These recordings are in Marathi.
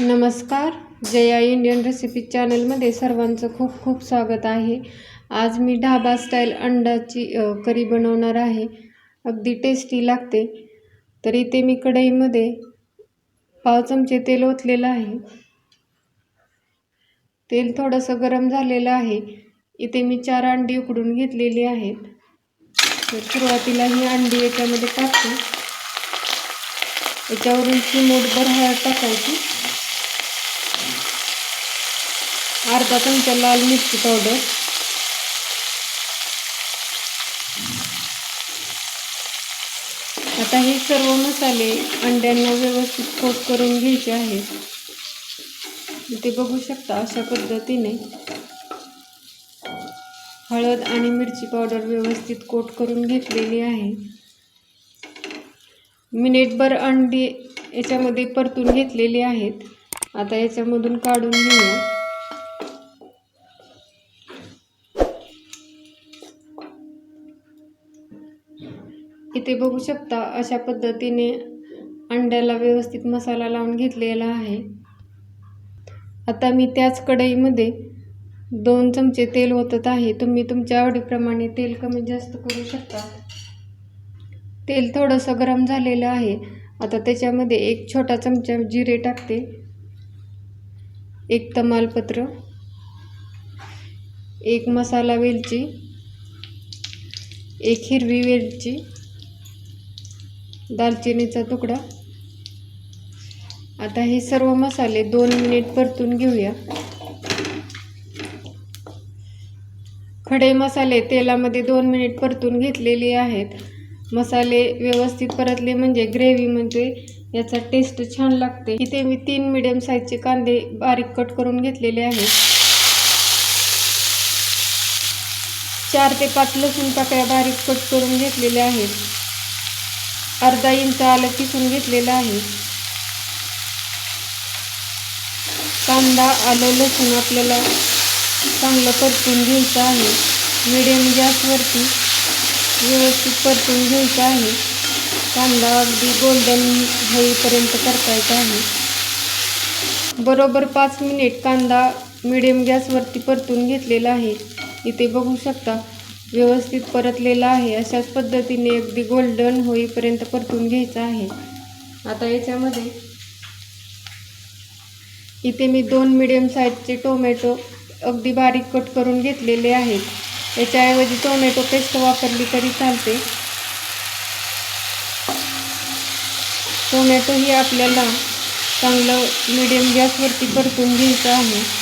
नमस्कार. जया इंडियन रेसिपी चॅनलमध्ये सर्वांचं खूप खूप स्वागत आहे. आज मी ढाबा स्टाईल अंडाची करी बनवणार आहे. अगदी टेस्टी लागते. तर इथे मी कढईमध्ये पाव चमचे तेल ओतलेलं आहे. तेल थोडंसं गरम झालेलं आहे. इथे मी चार अंडी उकडून घेतलेली आहेत. तर सुरुवातीला ही अंडी याच्यामध्ये टाकते. याच्यावरून चिमूटभर हळद टाकायची. अर्धा चमचा लाल मिरची पावडर. आता हे सर्व मसाले अंड्यांना व्यवस्थित कोट करून घ्यायचे आहेत. ते बघू शकता अशा पद्धतीने. हळद आणि मिरची पावडर व्यवस्थित कोट करून घेतलेली आहे. मिनिटभर अंडी याच्यामध्ये परतून घेतलेली आहेत. आता याच्यामधून काढून घेऊया. ते बघू शकता अशा पद्धतीने अंड्याला व्यवस्थित मसाला लावून घेतलेला आहे. आता मी त्याच कढईमध्ये दोन चमचे तेल ओतत आहे. तुम्ही तुमच्या आवडीप्रमाणे तेल कमी जास्त करू शकता. तेल थोडंसं गरम झालेलं आहे. आता त्याच्यामध्ये एक छोटा चमचा जिरे टाकते. एक तमालपत्र. एक मसाला वेलची. एक हिरवी वेलची. दालचिनीचा तुकडा. आता हे सर्व मसाले दोन मिनिट परतून घेऊया. खडे मसाले तेलामध्ये दोन मिनिट परतून घेतलेले आहेत. मसाले व्यवस्थित परतले म्हणजे ग्रेव्ही म्हणजे याचा टेस्ट छान लागते. इथे मी तीन मिडियम साईजचे कांदे बारीक कट करून घेतलेले आहेत. चार ते पाच लसूण पाकळ्या बारीक कट करून घेतलेल्या आहेत. अर्धा इंच आलं किसून घेतलेलं आहे. कांदा आलं लसूण आपल्याला चांगलं परतून घ्यायचं आहे. मिडियम गॅसवरती व्यवस्थित परतून घ्यायचं आहे. कांदा अगदी गोल्डन होईपर्यंत परतायचा आहे. बरोबर पाच मिनिट कांदा मिडियम गॅसवरती परतून घेतलेला आहे. इथे बघू शकता व्यवस्थित परतलेला आहे. अशाच पद्धतीने अगदी गोल्डन होईपर्यंत परतून घ्यायचं आहे. आता याच्यामध्ये इथे मी दोन मिडियम साईजचे टोमॅटो अगदी बारीक कट करून घेतलेले आहेत. याच्याऐवजी टोमॅटो पेस्ट वापरली तरी चालते. टोमॅटो ही आपल्याला चांगलं मिडियम गॅसवरती परतून घ्यायचं आहे.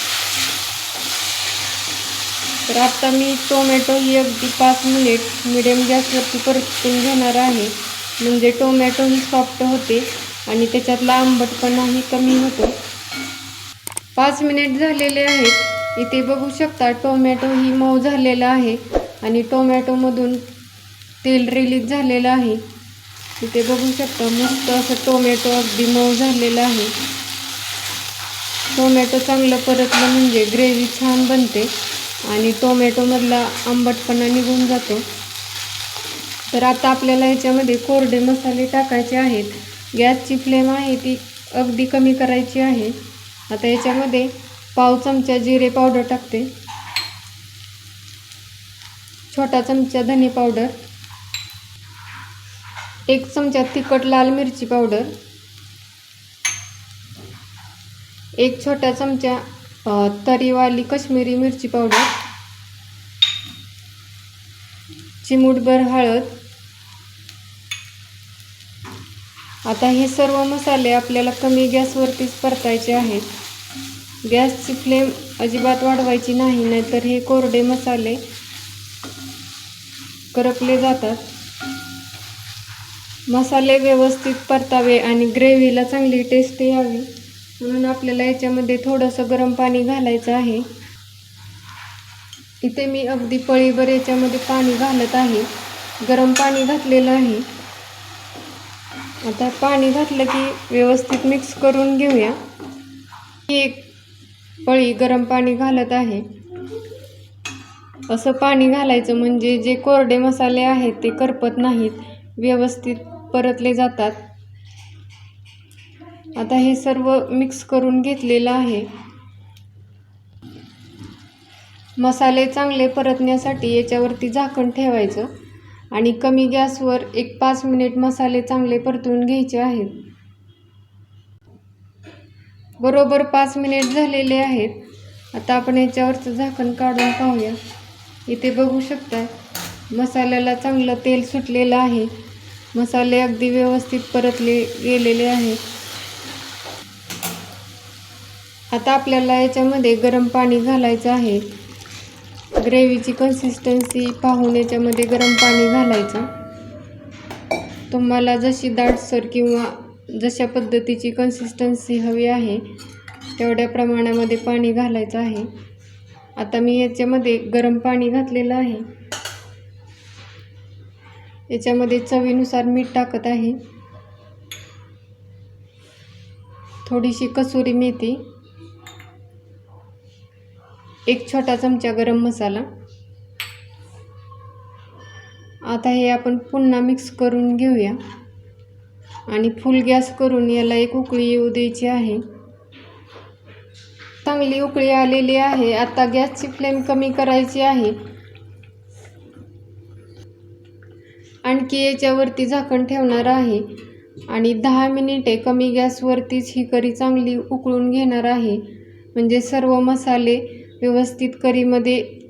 तर आता मी टोमॅटो ही अगदी पाच मिनिट मिडियम गॅसवरती परतून घेणार आहे. म्हणजे टोमॅटोही सॉफ्ट होते आणि त्याच्यातला आंबटपणाही कमी होतो. पाच मिनिट झालेले आहेत. इथे बघू शकता टोमॅटो ही मऊ झालेला आहे आणि टोमॅटोमधून तेल रिलीज झालेलं आहे. इथे बघू शकता मस्त असं टोमॅटो अगदी मऊ झालेलं आहे. टोमॅटो चांगलं परतलं म्हणजे ग्रेव्ही छान बनते. आणि टोमॅटोमधला आंबटपणा निघून जातो. तर आता आपल्याला याच्यामध्ये कोरडे मसाले टाकायचे आहेत. गॅसची फ्लेम आहे ती अगदी कमी करायची आहे. आता याच्यामध्ये पाव चमचा जिरे पावडर टाकते. छोटा चमचा धने पावडर. एक चमचा तिखट लाल मिरची पावडर. एक छोटा चमचा तरीवाली कश्मीरी मिरची पावडर चिमूटभर हळद. आता हे सर्व मसाले आपल्याला कमी गॅसवरतीच परतायचे आहेत. गॅसची फ्लेम अजिबात वाढवायची नाही नाहीतर हे कोरडे मसाले करपले जातात. मसाले व्यवस्थित परतावे आणि ग्रेव्हीला चांगली टेस्ट यावी. म्हणून आपल्याला याच्यामध्ये थोडंसं गरम पाणी घालायचं आहे. इथे मी अगदी पळीभर याच्यामध्ये पाणी घालत आहे. गरम पाणी घातलेलं आहे. आता पाणी घातलं की व्यवस्थित मिक्स करून घेऊया. एक पळी गरम पाणी घालत आहे. असं पाणी घालायचं म्हणजे जे कोरडे मसाले आहेत ते करपत नाहीत. व्यवस्थित परतले जातात. आता हे सर्व मिक्स करून घेतलेलं आहे. मसाले चांगले परतण्यासाठी याच्यावरती झाकण ठेवायचं आणि कमी गॅसवर एक पाच मिनिट मसाले चांगले परतून घ्यायचे आहेत. बरोबर पाच मिनिट झालेले आहेत. आता आपण याच्यावरचं झाकण काढून पाहूया. इथे बघू शकता मसाल्याला चांगलं तेल सुटलेलं आहे. मसाले अगदी व्यवस्थित परतले गेलेले आहेत. आता आपल्याला याच्यामध्ये गरम पाणी घालायचं आहे. ग्रेव्हीची कन्सिस्टन्सी पाहून याच्यामध्ये गरम पाणी घालायचं. तुम्हाला जशी दाटसर किंवा जशा पद्धतीची कन्सिस्टन्सी हवी आहे तेवढ्या प्रमाणामध्ये पाणी घालायचं आहे. आता मी याच्यामध्ये गरम पाणी घातलेलं आहे. याच्यामध्ये चवीनुसार मीठ टाकत आहे. थोडीशी कसुरी मेथी एक छोटा चमचा गरम मसाला. आता हे आपण पुन्हा मिक्स करून घेऊया. आणि फुल गॅस करून याला एक उकळी येऊ द्यायची आहे. चांगली उकळी आलेली आहे. आता गॅसची फ्लेम कमी करायची आहे. आणखी याच्यावरती झाकण ठेवणार आहे. आणि दहा मिनिटे कमी गॅसवरतीच ही करी चांगली उकळून घेणार आहे. म्हणजे सर्व मसाले व्यवस्थित करीमध्ये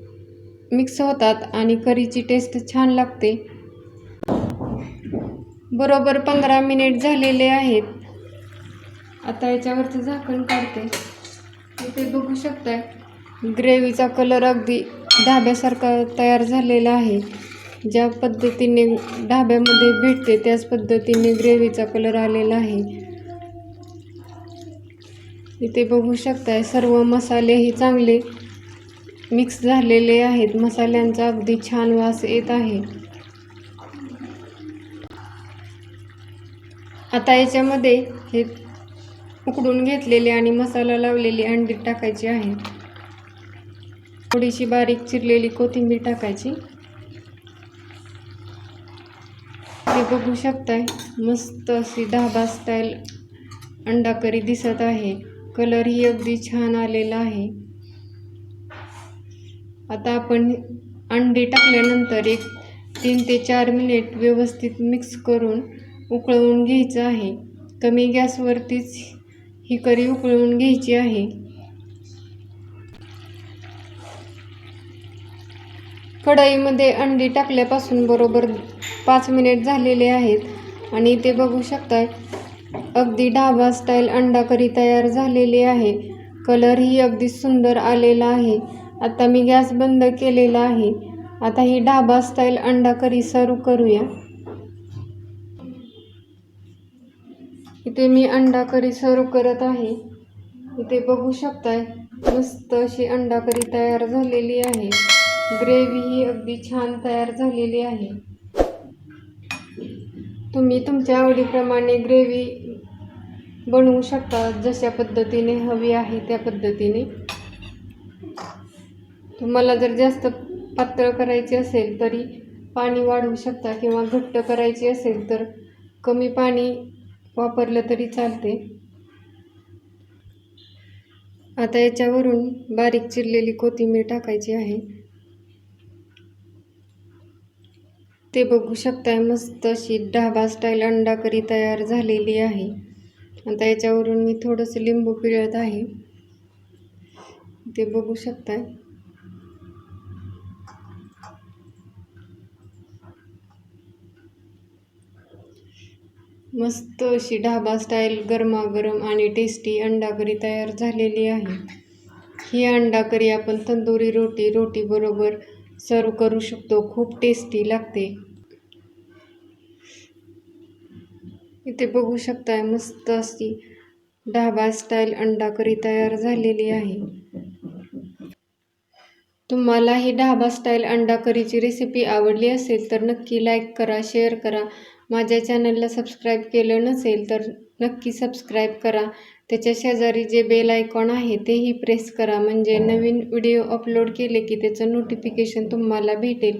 मिक्स होतात आणि करीची टेस्ट छान लागते. बरोबर पंधरा मिनिट झालेले आहेत. आता याच्यावरचं झाकण काढते. इथे बघू शकताय. ग्रेव्हीचा कलर अगदी ढाब्यासारखा तयार झालेला आहे. ज्या पद्धतीने ढाब्यामध्ये भेटते त्याच पद्धतीने ग्रेव्हीचा कलर आलेला आहे. इथे बघू शकताय सर्व मसालेही चांगले मिक्स झालेले आहेत. मसाल्यांचा अगदी छान वास येत आहे. आता याच्यामध्ये हे उकडून घेतलेले आणि मसाला लावलेली अंडी टाकायची आहे. थोडीशी बारीक चिरलेली कोथिंबीर टाकायची. हे बघू शकताय मस्त अशी धाबा स्टाईल अंडा करी दिसत आहे. कलरही अगदी छान आलेला आहे. आता आपण अंडी टाकल्यानंतर एक तीन ते चार मिनिट व्यवस्थित मिक्स करून उकळवून घ्यायचं आहे. कमी गॅसवरतीच ही करी उकळवून घ्यायची आहे. कढईमध्ये अंडी टाकल्यापासून बरोबर पाच मिनिट झालेले आहेत आणि ते बघू शकता अगदी ढाबा स्टाईल अंडाकरी तयार झालेली आहे. कलरही अगदी सुंदर आलेला आहे. आता मी गॅस बंद केलेला आहे. आता ही ढाबा स्टाईल अंडाकरी सर्व करूया. इथे मी अंडाकरी सर्व करत आहे. इथे बघू शकताय मस्त अशी अंडाकरी तयार झालेली आहे. ग्रेव्ही ही अगदी छान तयार झालेली आहे. तुम्ही तुमच्या आवडीप्रमाणे ग्रेव्ही बनवू शकता जशा पद्धतीने हवी आहे त्या पद्धतीने. तुम्हाला जर जास्त पातळ करायची असेल तरी पाणी वाढवू शकता किंवा घट्ट करायची असेल तर कमी पाणी वापरलं तरी चालते. आता याच्यावरून बारीक चिरलेली कोथिंबीर टाकायची आहे. ते बघू शकताय मस्त अशी ढाबा स्टाईल अंडा करी तयार झालेली आहे. आता याच्यावरून मी थोडंसं लिंबू पिळत आहे. ते बघू शकताय. मस्त अशी ढाबा स्टाईल गरमागरम आणि टेस्टी अंडा करी तयार झालेली आहे. ही अंडा करी आपण तंदुरी रोटी रोटीबरोबर सर्व करू शकतो. खूप टेस्टी लागते. इथे बघू शकताय मस्त अशी ढाबा स्टाईल अंडा करी तयार झालेली आहे. तुम्हाला ही ढाबा स्टाईल अंडा करीची रेसिपी आवडली असेल तर नक्की लाईक करा शेअर करा. माझ्या चॅनलला सबस्क्राईब केलं नसेल तर नक्की सबस्क्राईब करा. त्याच्या शेजारी जे बेल आयकॉन आहे तेही प्रेस करा. म्हणजे नवीन व्हिडिओ अपलोड केले की त्याचं नोटिफिकेशन तुम्हाला भेटेल.